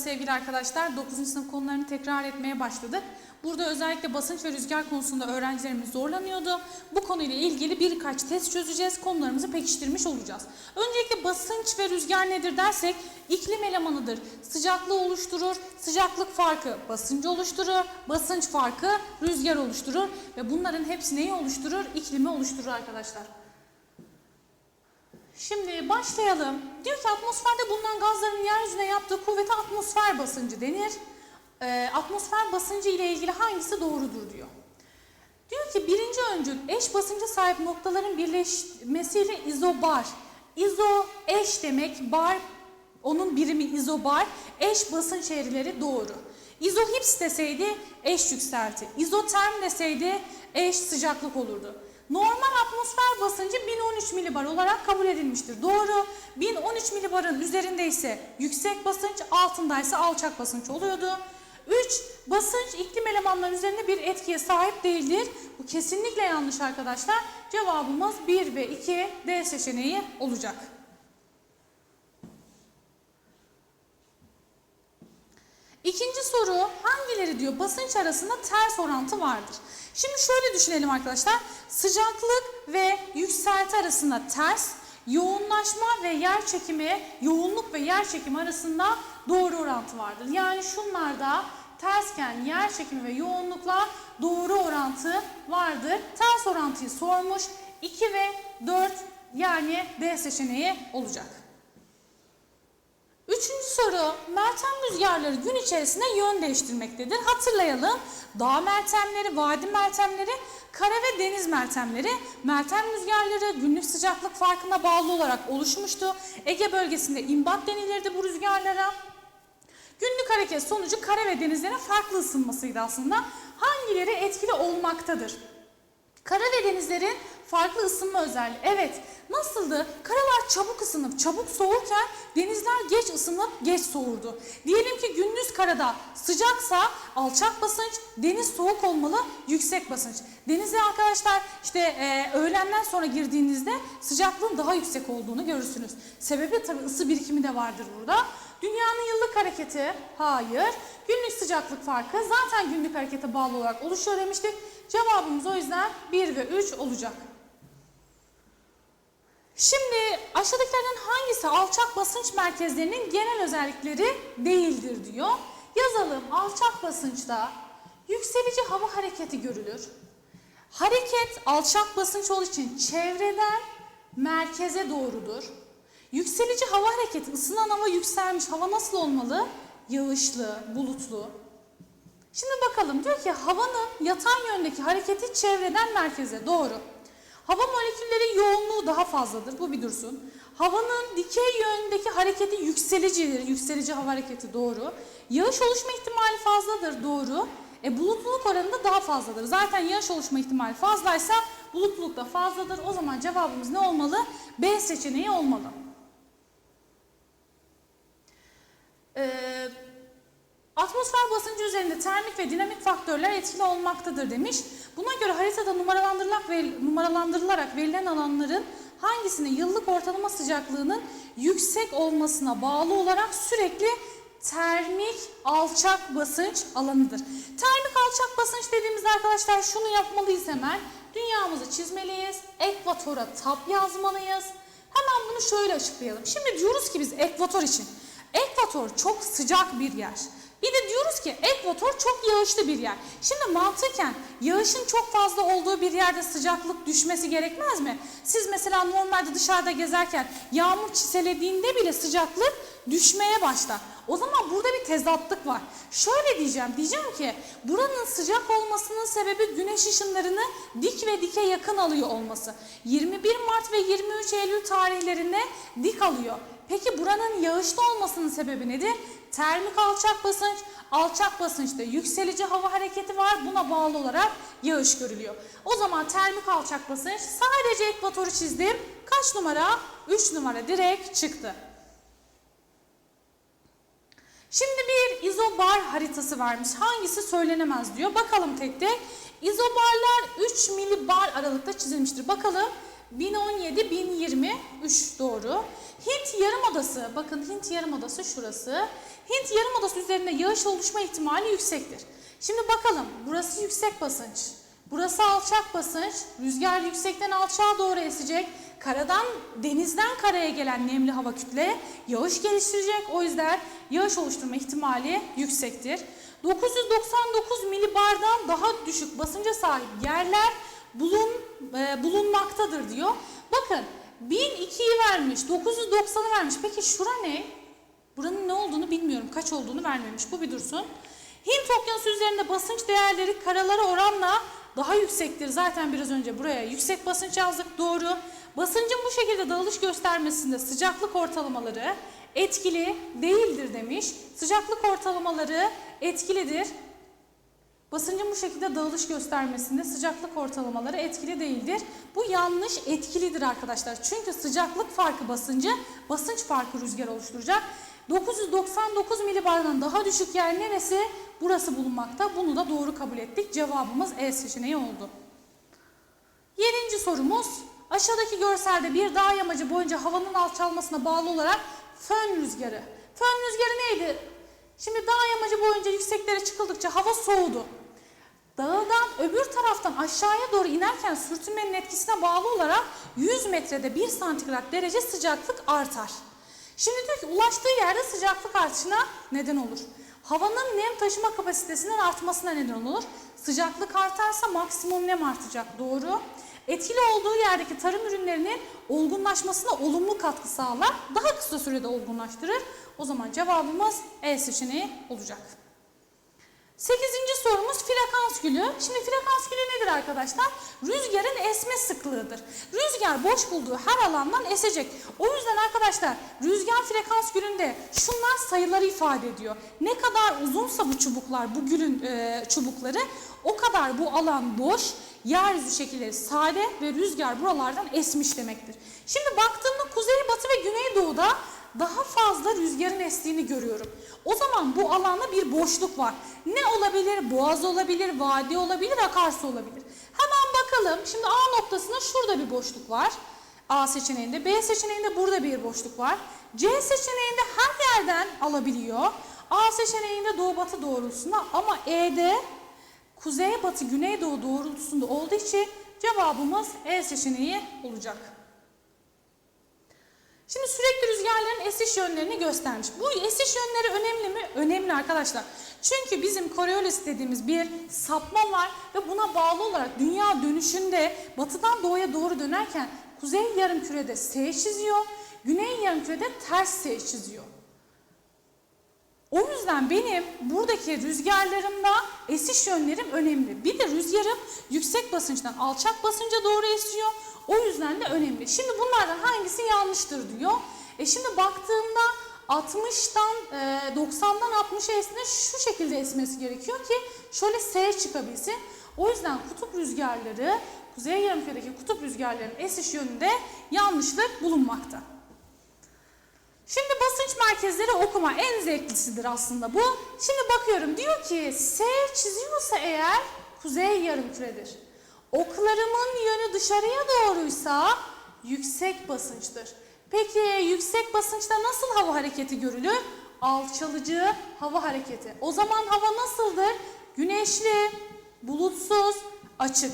sevgili arkadaşlar 9. sınıf konularını tekrar etmeye başladık. Burada özellikle basınç ve rüzgar konusunda öğrencilerimiz zorlanıyordu. Bu konuyla ilgili birkaç test çözeceğiz. Konularımızı pekiştirmiş olacağız. Öncelikle basınç ve rüzgar nedir dersek iklim elemanıdır. Sıcaklığı oluşturur. Sıcaklık farkı basıncı oluşturur. Basınç farkı rüzgar oluşturur. Ve bunların hepsi neyi oluşturur? İklimi oluşturur arkadaşlar. Şimdi başlayalım. Diyor ki atmosferde bulunan gazların yeryüzüne yaptığı kuvvete atmosfer basıncı denir. Ee, atmosfer basıncı ile ilgili hangisi doğrudur diyor. Diyor ki birinci öncül eş basınca sahip noktaların birleşmesiyle izobar. İzo eş demek, bar onun birimi izobar, eş basınç eğrileri doğru. İzohips deseydi eş yükselti. İzoterm deseydi eş sıcaklık olurdu. Normal atmosfer basıncı 1013 milibar olarak kabul edilmiştir. Doğru. 1013 milibarın üzerinde ise yüksek basınç, altında ise alçak basınç oluyordu. 3. Basınç iklim elemanları üzerinde bir etkiye sahip değildir. Bu kesinlikle yanlış arkadaşlar. Cevabımız 1 ve 2 D seçeneği olacak. İkinci soru hangileri diyor basınç arasında ters orantı vardır? Şimdi şöyle düşünelim arkadaşlar. Sıcaklık ve yükselti arasında ters, yoğunlaşma ve yer çekimi, yoğunluk ve yer çekimi arasında doğru orantı vardır. Yani şunlarda tersken yer çekimi ve yoğunlukla doğru orantı vardır. Ters orantıyı sormuş. 2 ve 4 yani D seçeneği olacak. Üçüncü soru, meltem rüzgarları gün içerisinde yön değiştirmektedir. Hatırlayalım, dağ meltemleri, vadi meltemleri, kara ve deniz meltemleri, meltem rüzgarları günlük sıcaklık farkına bağlı olarak oluşmuştu. Ege bölgesinde imbat denilirdi bu rüzgarlara. Günlük hareket sonucu kara ve denizlerin farklı ısınmasıydı aslında. Hangileri etkili olmaktadır? Kara ve denizlerin farklı ısınma özelliği. Evet, nasıldı? Karalar çabuk ısınıp çabuk soğurken denizler geç ısınıp geç soğurdu. Diyelim ki gündüz karada sıcaksa alçak basınç, deniz soğuk olmalı, yüksek basınç. Denize arkadaşlar işte e, öğlenden sonra girdiğinizde sıcaklığın daha yüksek olduğunu görürsünüz. Sebebi tabii ısı birikimi de vardır burada. Dünyanın yıllık hareketi, hayır. Günlük sıcaklık farkı zaten günlük harekete bağlı olarak oluşuyor demiştik. Cevabımız o yüzden 1 ve 3 olacak. Şimdi aşağıdakilerden hangisi alçak basınç merkezlerinin genel özellikleri değildir diyor. Yazalım alçak basınçta yükselici hava hareketi görülür. Hareket alçak basınç olduğu için çevreden merkeze doğrudur. Yükselici hava hareketi ısınan hava yükselmiş hava nasıl olmalı? Yağışlı, bulutlu. Şimdi bakalım diyor ki havanın yatay yöndeki hareketi çevreden merkeze doğru. Hava molekülleri yoğunluğu daha fazladır. Bu bir dursun. Havanın dikey yöndeki hareketi yükselicidir. Yükselici hava hareketi doğru. Yağış oluşma ihtimali fazladır. Doğru. E bulutluluk oranı da daha fazladır. Zaten yağış oluşma ihtimali fazlaysa bulutluluk da fazladır. O zaman cevabımız ne olmalı? B seçeneği olmalı. Ee, Atmosfer basıncı üzerinde termik ve dinamik faktörler etkili olmaktadır demiş. Buna göre haritada numaralandırılarak, ve, numaralandırılarak verilen alanların hangisinin yıllık ortalama sıcaklığının yüksek olmasına bağlı olarak sürekli termik alçak basınç alanıdır. Termik alçak basınç dediğimizde arkadaşlar şunu yapmalıyız hemen. Dünyamızı çizmeliyiz. Ekvatora tap yazmalıyız. Hemen bunu şöyle açıklayalım. Şimdi diyoruz ki biz ekvator için. Ekvator çok sıcak bir yer. Bir de diyoruz ki ekvator çok yağışlı bir yer. Şimdi mantıken yağışın çok fazla olduğu bir yerde sıcaklık düşmesi gerekmez mi? Siz mesela normalde dışarıda gezerken yağmur çiselediğinde bile sıcaklık düşmeye başlar. O zaman burada bir tezatlık var. Şöyle diyeceğim, diyeceğim ki buranın sıcak olmasının sebebi güneş ışınlarını dik ve dike yakın alıyor olması. 21 Mart ve 23 Eylül tarihlerinde dik alıyor. Peki buranın yağışlı olmasının sebebi nedir? Termik alçak basınç, alçak basınçta yükselici hava hareketi var. Buna bağlı olarak yağış görülüyor. O zaman termik alçak basınç sadece ekvatoru çizdim. Kaç numara? 3 numara direkt çıktı. Şimdi bir izobar haritası varmış. Hangisi söylenemez diyor. Bakalım tek tek. İzobarlar 3 milibar aralıkta çizilmiştir. Bakalım 1017, 1020, 3 doğru. Hint Yarımadası, bakın Hint Yarımadası şurası. Hint Yarımadası üzerinde yağış oluşma ihtimali yüksektir. Şimdi bakalım, burası yüksek basınç, burası alçak basınç, rüzgar yüksekten alçağa doğru esecek. Karadan, denizden karaya gelen nemli hava kütle yağış geliştirecek. O yüzden yağış oluşturma ihtimali yüksektir. 999 milibardan daha düşük basınca sahip yerler bulun, e, bulunmaktadır diyor. Bakın 1002'yi vermiş, 990'ı vermiş. Peki şura ne? Buranın ne olduğunu bilmiyorum. Kaç olduğunu vermemiş. Bu bir dursun. Hint okyanusu üzerinde basınç değerleri karalara oranla daha yüksektir. Zaten biraz önce buraya yüksek basınç yazdık. Doğru. Basıncın bu şekilde dağılış göstermesinde sıcaklık ortalamaları etkili değildir demiş. Sıcaklık ortalamaları etkilidir. Basıncın bu şekilde dağılış göstermesinde sıcaklık ortalamaları etkili değildir. Bu yanlış etkilidir arkadaşlar. Çünkü sıcaklık farkı basıncı, basınç farkı rüzgar oluşturacak. 999 milibardan daha düşük yer neresi? Burası bulunmakta. Bunu da doğru kabul ettik. Cevabımız E seçeneği oldu. Yedinci sorumuz. Aşağıdaki görselde bir dağ yamacı boyunca havanın alçalmasına bağlı olarak fön rüzgarı. Fön rüzgarı neydi? Şimdi dağ yamacı boyunca yükseklere çıkıldıkça hava soğudu. Dağdan öbür taraftan aşağıya doğru inerken sürtünmenin etkisine bağlı olarak 100 metrede 1 santigrat derece sıcaklık artar. Şimdi diyor ki ulaştığı yerde sıcaklık artışına neden olur. Havanın nem taşıma kapasitesinin artmasına neden olur. Sıcaklık artarsa maksimum nem artacak. Doğru. Etkili olduğu yerdeki tarım ürünlerinin olgunlaşmasına olumlu katkı sağlar. Daha kısa sürede olgunlaştırır. O zaman cevabımız E seçeneği olacak. Sekizinci sorumuz frekans gülü. Şimdi frekans gülü nedir arkadaşlar? Rüzgarın esme sıklığıdır. Rüzgar boş bulduğu her alandan esecek. O yüzden arkadaşlar rüzgar frekans gülünde şunlar sayıları ifade ediyor. Ne kadar uzunsa bu çubuklar, bu gülün e, çubukları o kadar bu alan boş, yeryüzü şekilleri sade ve rüzgar buralardan esmiş demektir. Şimdi baktığımda kuzey, batı ve güneydoğuda daha fazla rüzgarın estiğini görüyorum. O zaman bu alanda bir boşluk var. Ne olabilir? Boğaz olabilir, vadi olabilir, akarsu olabilir. Hemen bakalım. Şimdi A noktasında şurada bir boşluk var. A seçeneğinde, B seçeneğinde burada bir boşluk var. C seçeneğinde her yerden alabiliyor. A seçeneğinde doğu batı doğrultusunda ama E'de kuzey batı güneydoğu doğrultusunda olduğu için cevabımız E seçeneği olacak. Şimdi sürekli rüzgarların esiş yönlerini göstermiş. Bu esiş yönleri önemli mi? Önemli arkadaşlar. Çünkü bizim Coriolis dediğimiz bir sapma var ve buna bağlı olarak dünya dönüşünde batıdan doğuya doğru dönerken kuzey yarımkürede S çiziyor, güney yarımkürede ters S çiziyor. O yüzden benim buradaki rüzgarlarımda esiş yönlerim önemli. Bir de rüzgarım yüksek basınçtan alçak basınca doğru esiyor. O yüzden de önemli. Şimdi bunlardan hangisi yanlıştır diyor. E şimdi baktığımda 60'tan e, 90'dan 60'a esme şu şekilde esmesi gerekiyor ki şöyle S çıkabilsin. O yüzden kutup rüzgarları, kuzey yarımküredeki kutup rüzgarlarının esiş yönünde yanlışlık bulunmakta. Şimdi basınç merkezleri okuma en zevklisidir aslında bu. Şimdi bakıyorum diyor ki S çiziyorsa eğer kuzey yarımküredir. Oklarımın yönü dışarıya doğruysa yüksek basınçtır. Peki yüksek basınçta nasıl hava hareketi görülür? Alçalıcı hava hareketi. O zaman hava nasıldır? Güneşli, bulutsuz, açık.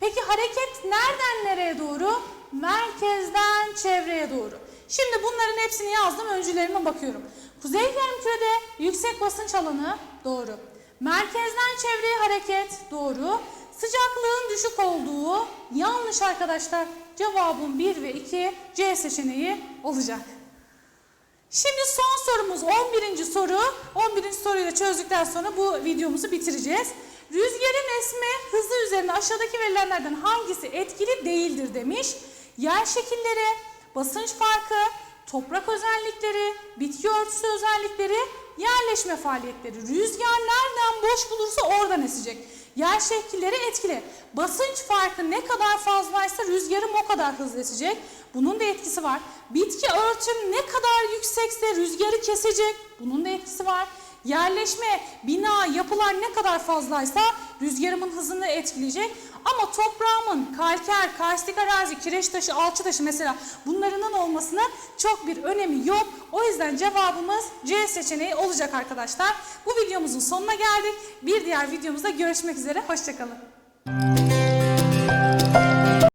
Peki hareket nereden nereye doğru? Merkezden çevreye doğru. Şimdi bunların hepsini yazdım. Öncülerime bakıyorum. Kuzey yarımkürede yüksek basınç alanı doğru. Merkezden çevreye hareket doğru. Sıcaklığın düşük olduğu yanlış arkadaşlar. Cevabım 1 ve 2 C seçeneği olacak. Şimdi son sorumuz 11. soru. 11. soruyu da çözdükten sonra bu videomuzu bitireceğiz. Rüzgarın esme hızı üzerinde aşağıdaki verilenlerden hangisi etkili değildir demiş. Yer şekilleri, basınç farkı, toprak özellikleri, bitki örtüsü özellikleri, yerleşme faaliyetleri. Rüzgar nereden boş bulursa oradan esecek. Yer şekilleri etkili. Basınç farkı ne kadar fazlaysa rüzgarım o kadar hızlı esecek. Bunun da etkisi var. Bitki örtüm ne kadar yüksekse rüzgarı kesecek. Bunun da etkisi var. Yerleşme, bina, yapılar ne kadar fazlaysa rüzgarımın hızını etkileyecek. Ama toprağımın kalker, karstik arazi, kireç taşı, alçı taşı mesela bunlarının olmasına çok bir önemi yok. O yüzden cevabımız C seçeneği olacak arkadaşlar. Bu videomuzun sonuna geldik. Bir diğer videomuzda görüşmek üzere. Hoşçakalın.